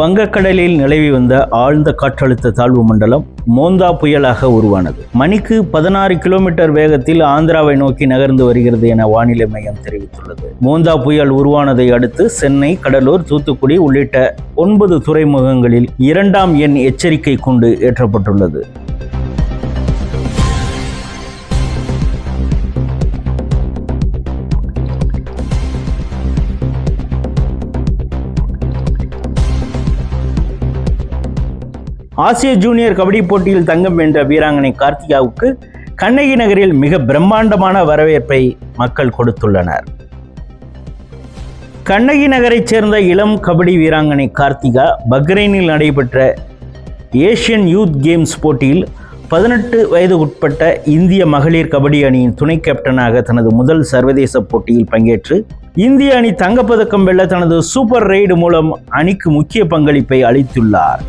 வங்கக்கடலில் நிலவி வந்த ஆழ்ந்த காற்றழுத்த தாழ்வு மண்டலம் மோந்தா புயலாக உருவானது. மணிக்கு பதினாறு கிலோமீட்டர் வேகத்தில் ஆந்திராவை நோக்கி நகர்ந்து வருகிறது என வானிலை மையம் தெரிவித்துள்ளது. மோந்தா புயல் உருவானதை அடுத்து சென்னை கடலூர் தூத்துக்குடி உள்ளிட்ட ஒன்பது துறைமுகங்களில் இரண்டாம் எண் எச்சரிக்கை கொண்டு ஏற்றப்பட்டுள்ளது. ஆசிய ஜூனியர் கபடி போட்டியில் தங்கம் வென்ற வீராங்கனை கார்த்திகாவுக்கு கண்ணகி நகரில் மிக பிரம்மாண்டமான வரவேற்பை மக்கள் கொடுத்துள்ளனர். கண்ணகி நகரைச் சேர்ந்த இளம் கபடி வீராங்கனை கார்த்திகா பக்ரைனில் நடைபெற்ற ஏசியன் யூத் கேம்ஸ் போட்டியில் பதினெட்டு வயது உட்பட்ட இந்திய மகளிர் கபடி அணியின் துணை கேப்டனாக தனது முதல் சர்வதேச போட்டியில் பங்கேற்று இந்திய அணி தங்கப்பதக்கம் வெல்ல தனது சூப்பர் ரெய்டு மூலம் அணிக்கு முக்கிய பங்களிப்பை அளித்துள்ளார்.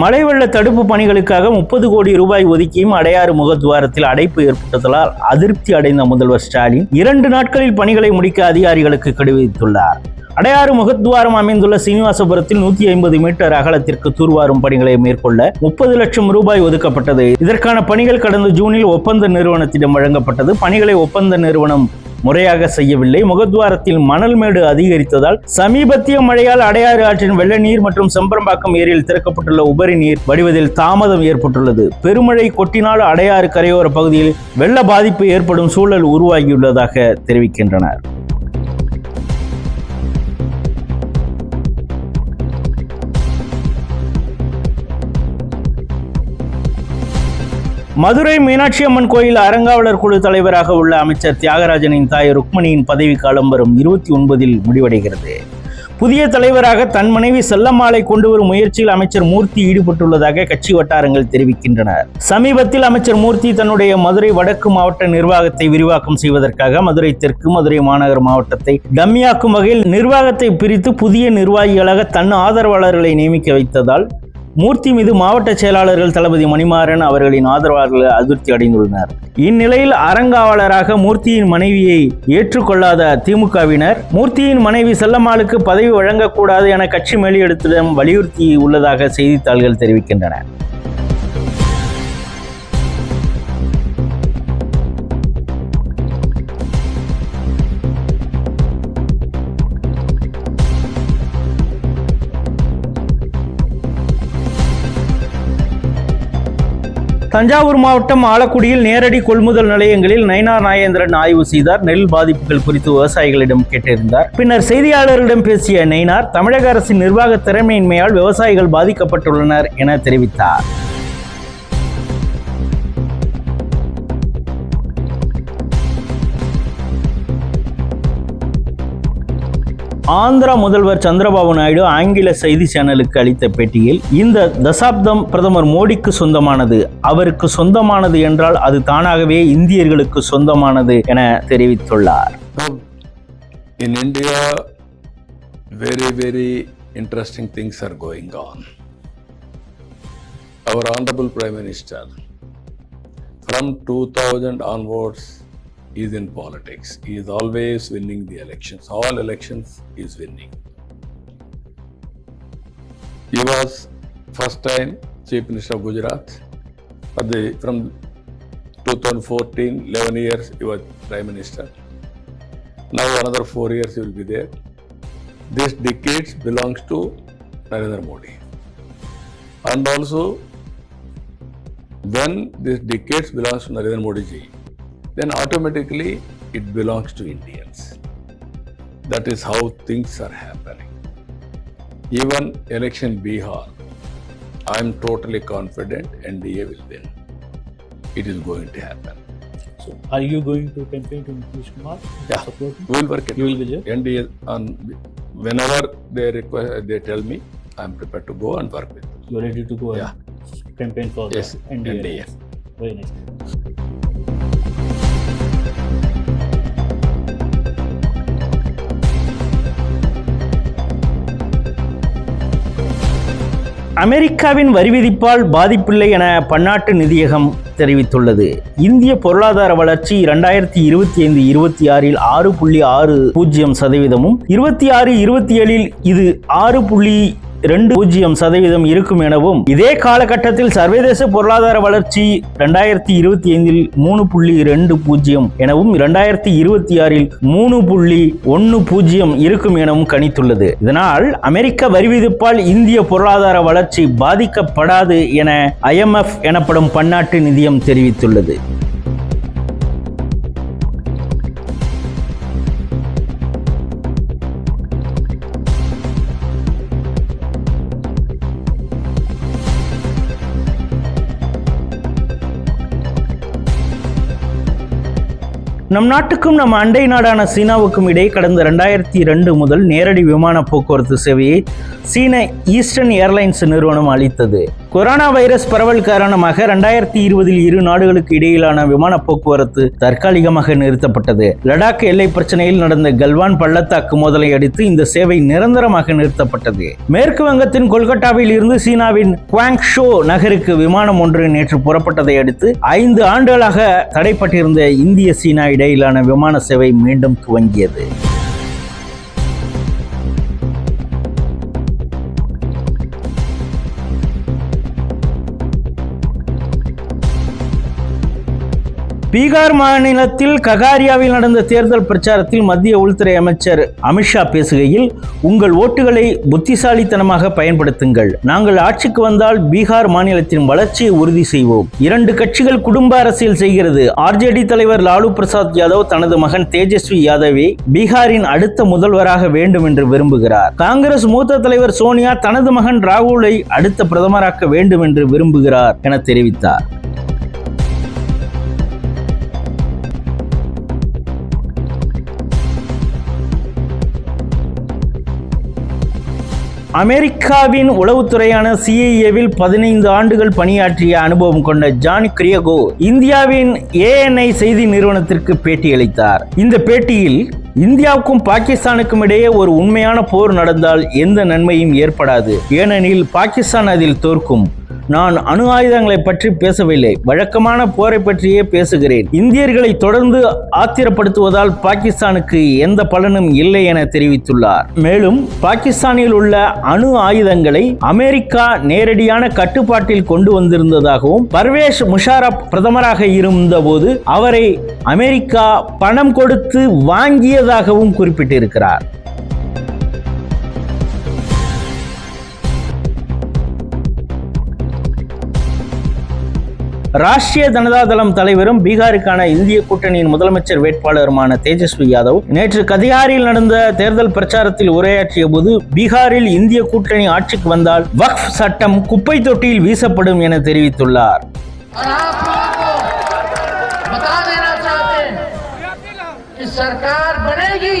மழை வெள்ள தடுப்பு பணிகளுக்காக முப்பது கோடி ரூபாய் ஒதுக்கியும் அடையாறு முகத்துவாரத்தில் அடைப்பு ஏற்பட்டதால் அதிருப்தி அடைந்த முதல்வர் ஸ்டாலின் இரண்டு நாட்களில் பணிகளை முடிக்க அதிகாரிகளுக்கு கடுவித்துள்ளார். அடையாறு முகத்துவாரம் அமைந்துள்ள சீனிவாசபுரத்தில் நூத்தி ஐம்பது மீட்டர் அகலத்திற்கு தூர்வாரும் பணிகளை மேற்கொள்ள முப்பது லட்சம் ரூபாய் ஒதுக்கப்பட்டது. இதற்கான பணிகள் கடந்த ஜூனில் ஒப்பந்த நிறுவனத்திடம் வழங்கப்பட்டது. பணிகளை ஒப்பந்த நிறுவனம் முறையாக செய்யவில்லை. முகத்வாரத்தில் மணல் மேடு அதிகரித்ததால் சமீபத்திய மழையால் அடையாறு ஆற்றின் வெள்ள நீர் மற்றும் செம்பரம்பாக்கம் ஏரியில் திறக்கப்பட்டுள்ள உபரி நீர் வடிவதில் தாமதம் ஏற்பட்டுள்ளது. பெருமழை கொட்டினால் அடையாறு கரையோர பகுதியில் வெள்ள பாதிப்பு ஏற்படும் சூழல் உருவாகியுள்ளதாக தெரிவிக்கின்றனர். மதுரை மீனாட்சி அம்மன் கோயில் அறங்காவலர் குழு தலைவராக உள்ள அமைச்சர் தியாகராஜனின் தாய் ருக்மணியின் பதவிக்காலம் வரும் இருபத்தி ஒன்பதில் முடிவடைகிறது. புதிய தலைவராக தன் மனைவி செல்லம்மாளை கொண்டு வரும் முயற்சியில் அமைச்சர் மூர்த்தி ஈடுபட்டுள்ளதாக கட்சி வட்டாரங்கள் தெரிவிக்கின்றன. சமீபத்தில் அமைச்சர் மூர்த்தி தன்னுடைய மதுரை வடக்கு மாவட்ட நிர்வாகத்தை விரிவாக்கம் செய்வதற்காக மதுரை தெற்கு மதுரை மாநகர் மாவட்டத்தை டம்மியாக்கும் வகையில் நிர்வாகத்தை பிரித்து புதிய நிர்வாகிகளாக தன் ஆதரவாளர்களை நியமிக்க வைத்ததால் மூர்த்தி மீது மாவட்ட செயலாளர்கள் தளபதி மணிமாறன் அவர்களின் ஆதரவாளர்கள் அதிருப்தி அடைந்துள்ளனர். இந்நிலையில் அறங்காவலராக மூர்த்தியின் மனைவியை ஏற்றுக்கொள்ளாத திமுகவினர் மூர்த்தியின் மனைவி செல்லம்மாளுக்கு பதவி வழங்கக்கூடாது என கட்சி மேலிடத்திடம் வலியுறுத்தி உள்ளதாக செய்தித்தாள்கள் தெரிவிக்கின்றன. தஞ்சாவூர் மாவட்டம் ஆலக்குடியில் நேரடி கொள்முதல் நிலையங்களில் நயினார் நாயேந்திரன் ஆய்வு செய்தார். நெல் பாதிப்புகள் குறித்து விவசாயிகளிடம் கேட்டிருந்தார். பின்னர் செய்தியாளர்களிடம் பேசிய நெய்னார் தமிழக அரசின் நிர்வாக திறமையின்மையால் விவசாயிகள் பாதிக்கப்பட்டுள்ளனர் என தெரிவித்தார். ஆந்திரா முதல்வர் சந்திரபாபு நாயுடு ஆங்கில செய்தி சேனலுக்கு அளித்த பேட்டியில் இந்த தசாப்தம் பிரதமர் மோடிக்கு சொந்தமானது அவருக்கு சொந்தமானது என்றால் அது தானாகவே இந்தியர்களுக்கு சொந்தமானது என தெரிவித்துள்ளார். In India very very interesting things are going on our honourable prime minister from from 2000 onwards, is in politics. He is always winning the elections. All elections he is winning. He was first time Chief Minister of Gujarat. The, from 2014, 11 years he was Prime Minister. Now another four years he will be there. This decade belongs to Narendra Modi. And also, when this decade belongs to Narendra Modi ji, then automatically it belongs to Indians. That is how things are happening. Even election Bihar, I am totally confident NDA will win. It is going to happen. So, are you going to campaign to Nitish Kumar? Yeah. We will work it. You will be there? NDA on um, whenever they request, they tell me, I am prepared to go and work with. You are ready to go Yeah. and campaign for Yes, NDA. NDA. Very nice. அமெரிக்காவின் வரி விதிப்பால் பாதிப்பில்லை என பன்னாட்டு நிதியகம் தெரிவித்துள்ளது. இந்திய பொருளாதார வளர்ச்சி இரண்டாயிரத்தி இருபத்தி ஐந்து இருபத்தி ஆறில் ஆறு புள்ளி ஆறு பூஜ்ஜியம் சதவீதமும் இருபத்தி ஆறு இருபத்தி ஏழில் இது ஆறு புள்ளி ரெண்டு பூஜ்ஜியம் சதவீதம் இருக்கும் எனவும் இதே காலகட்டத்தில் சர்வதேச பொருளாதார வளர்ச்சி இரண்டாயிரத்தி இருபத்தி ஐந்தில் மூணு புள்ளி ரெண்டு பூஜ்ஜியம் எனவும் இரண்டாயிரத்தி இருபத்தி ஆறில் மூணு புள்ளி ஒன்று பூஜ்ஜியம் இருக்கும் எனவும் கணித்துள்ளது. இதனால் அமெரிக்க வரி விதிப்பால் இந்திய பொருளாதார வளர்ச்சி பாதிக்கப்படாது என ஐஎம்எஃப் எனப்படும் பன்னாட்டு நிதியம் தெரிவித்துள்ளது. நம் நாட்டுக்கும் நம் அண்டை நாடான சீனாவுக்கும் இடையே கடந்த ரெண்டாயிரத்தி ரெண்டு முதல் நேரடி விமான போக்குவரத்து சேவையை சீன ஈஸ்டர்ன் ஏர்லைன்ஸ் நிறுவனம் அளித்தது. கொரோனா வைரஸ் பரவல் காரணமாக ரெண்டாயிரத்தி இருபதில் இரு நாடுகளுக்கு இடையிலான விமான போக்குவரத்து தற்காலிகமாக நிறுத்தப்பட்டது. லடாக் எல்லை பிரச்சனையில் நடந்த கல்வான் பள்ளத்தாக்கு மோதலை அடுத்து இந்த சேவை நிரந்தரமாக நிறுத்தப்பட்டது. மேற்கு வங்கத்தின் கொல்கட்டாவில் இருந்து சீனாவின் குவாங்ஷோ நகருக்கு விமானம் ஒன்று நேற்று புறப்பட்டதை அடுத்து ஐந்து ஆண்டுகளாக தடைப்பட்டிருந்த இந்திய சீனா இடையிலான விமான சேவை மீண்டும் துவங்கியது. பீகார் மாநிலத்தில் ககாரியாவில் நடந்த தேர்தல் பிரச்சாரத்தில் மத்திய உள்துறை அமைச்சர் அமித்ஷா பேசுகையில் உங்கள் ஓட்டுகளை புத்திசாலித்தனமாக பயன்படுத்துங்கள். நாங்கள் ஆட்சிக்கு வந்தால் பீகார் மாநிலத்தின் வளர்ச்சியை உறுதி செய்வோம். இரண்டு கட்சிகள் குடும்ப அரசியல் செய்கிறது. ஆர்ஜேடி தலைவர் லாலு பிரசாத் யாதவ் தனது மகன் தேஜஸ்வி யாதவை பீகாரின் அடுத்த முதல்வராக வேண்டும் என்று விரும்புகிறார். காங்கிரஸ் மூத்த தலைவர் சோனியா தனது மகன் ராகுலை அடுத்த பிரதமராக்க வேண்டும் என்று விரும்புகிறார் என தெரிவித்தார். அமெரிக்காவின் உளவுத்துறையான சிஐஏவில் பதினைந்து ஆண்டுகள் பணியாற்றிய அனுபவம் கொண்ட ஜான் கிரியகோ இந்தியாவின் ஏஎன்ஐ செய்தி நிறுவனத்திற்கு பேட்டியளித்தார் இந்த பேட்டியில் இந்தியாவுக்கும் பாகிஸ்தானுக்கும் இடையே ஒரு உண்மையான போர் நடந்தால் எந்த நன்மையும் ஏற்படாது. ஏனெனில் பாகிஸ்தான் அதில் தோற்கும். நான் அணு ஆயுதங்களை பற்றி பேசவில்லை. வழக்கமான போரை பற்றியே பேசுகிறேன். இந்தியர்களை தொடர்ந்து ஆத்திரப்படுத்துவதால் பாகிஸ்தானுக்கு எந்த பலனும் இல்லை என தெரிவித்துள்ளார். மேலும் பாகிஸ்தானில் உள்ள அணு ஆயுதங்களை அமெரிக்கா நேரடியான கட்டுப்பாட்டில் கொண்டு வந்திருந்ததாகவும் பர்வேஷ் முஷாரப் பிரதமராக இருந்தபோது அவரை அமெரிக்கா பணம் கொடுத்து வாங்கியதாகவும் குறிப்பிட்டிருக்கிறார். ராஷ்டிரிய ஜனதா தளம் தலைவரும் பீகாருக்கான இந்திய கூட்டணியின் முதலமைச்சர் வேட்பாளருமான தேஜஸ்வி யாதவ் நேற்று கதியாரில் நடந்த தேர்தல் பிரச்சாரத்தில் உரையாற்றிய போது பீகாரில் இந்திய கூட்டணி ஆட்சிக்கு வந்தால் வக்ஃப் சட்டம் குப்பை தொட்டியில் வீசப்படும் என தெரிவித்துள்ளார் और आप लोगों को बता देना चाहते हैं कि सरकार बनेगी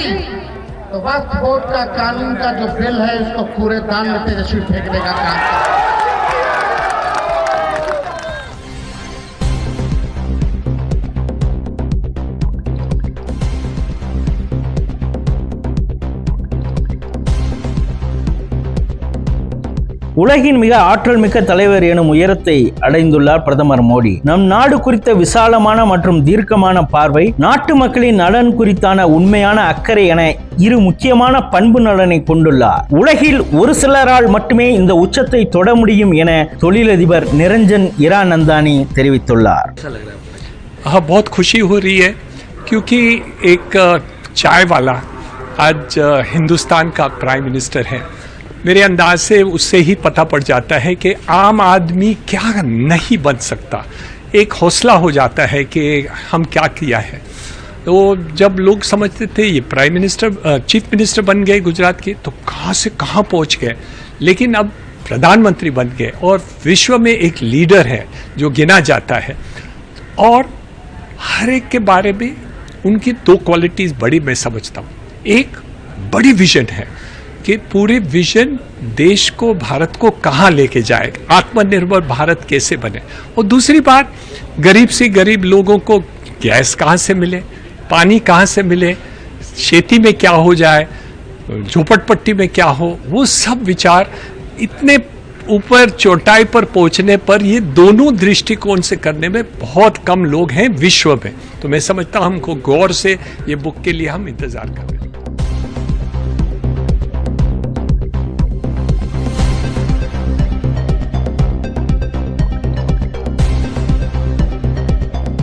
तो वक्त बोर्ड का कानून का जो बिल है इसको पूरे दान में तेजस्वी फेंकने का काम உலகின் மிக ஆற்றல் மிக்க தலைவர் எனும் உயரத்தை அடைந்துள்ளார் பிரதமர் மோடி நம் நாடு குறித்த விசாலமான மற்றும் தீர்க்கமான பார்வை நாட்டு மக்களின் நலன் குறித்தான உண்மையான அக்கறை என இரு முக்கியமான பண்பு நலனை கொண்டுள்ளார் உலகில் ஒரு சிலரால் மட்டுமே இந்த உச்சத்தை தொட முடியும் என தொழிலதிபர் நிரஞ்சன் இரானந்தானி தெரிவித்துள்ளார் हाँ बहुत खुशी हो रही है क्योंकि एक अ, चाय वाला आज अ, हिंदुस्तान का प्राइम मिनिस्टर है मेरे अंदाज से उससे ही पता पड़ जाता है कि आम आदमी क्या नहीं बन सकता। एक हौसला हो जाता है कि हम क्या किया है। तो जब लोग समझते थे, ये प्राइम मिनिस्टर चीफ मिनिस्टर बन गए गुजरात के तो कहाँ से कहाँ पहुँच गए। लेकिन अब प्रधानमंत्री बन गए और विश्व में एक लीडर है जो गिना जाता है। और हर एक के बारे में उनकी दो क्वालिटीज बड़ी मैं समझता हूँ। एक, बड़ी विजन है। कि पूरे विजन देश को, भारत को कहाँ लेके जाए आत्मनिर्भर भारत कैसे बने? और दूसरी बात, गरीब से गरीब लोगों को गैस कहाँ से मिले? पानी कहाँ से मिले? खेती में क्या हो जाए? झोपड़पट्टी में क्या हो? वो सब विचार इतने ऊपर चोटाई पर पहुँचने पर ये दोनों दृष्टिकोण से करने में बहुत कम लोग हैं विश्व में। तो मैं समझता हूँ हमको गौर से ये बुक के लिए हम इंतज़ार कर रहे हैं।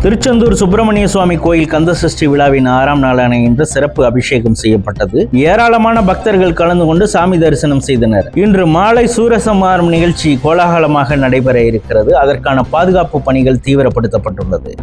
திருச்செந்தூர் சுப்பிரமணிய சுவாமி கோயில் கந்தசஷ்டி விழாவின் ஆறாம் நாளான இன்று சிறப்பு அபிஷேகம் செய்யப்பட்டது. ஏராளமான பக்தர்கள் கலந்து கொண்டு சாமி தரிசனம் செய்தனர். இன்று மாலை சூரசம்ஹாரம் நிகழ்ச்சி கோலாகலமாக நடைபெற இருக்கிறது. அதற்கான பாதுகாப்பு பணிகள் தீவிரப்படுத்தப்பட்டுள்ளது.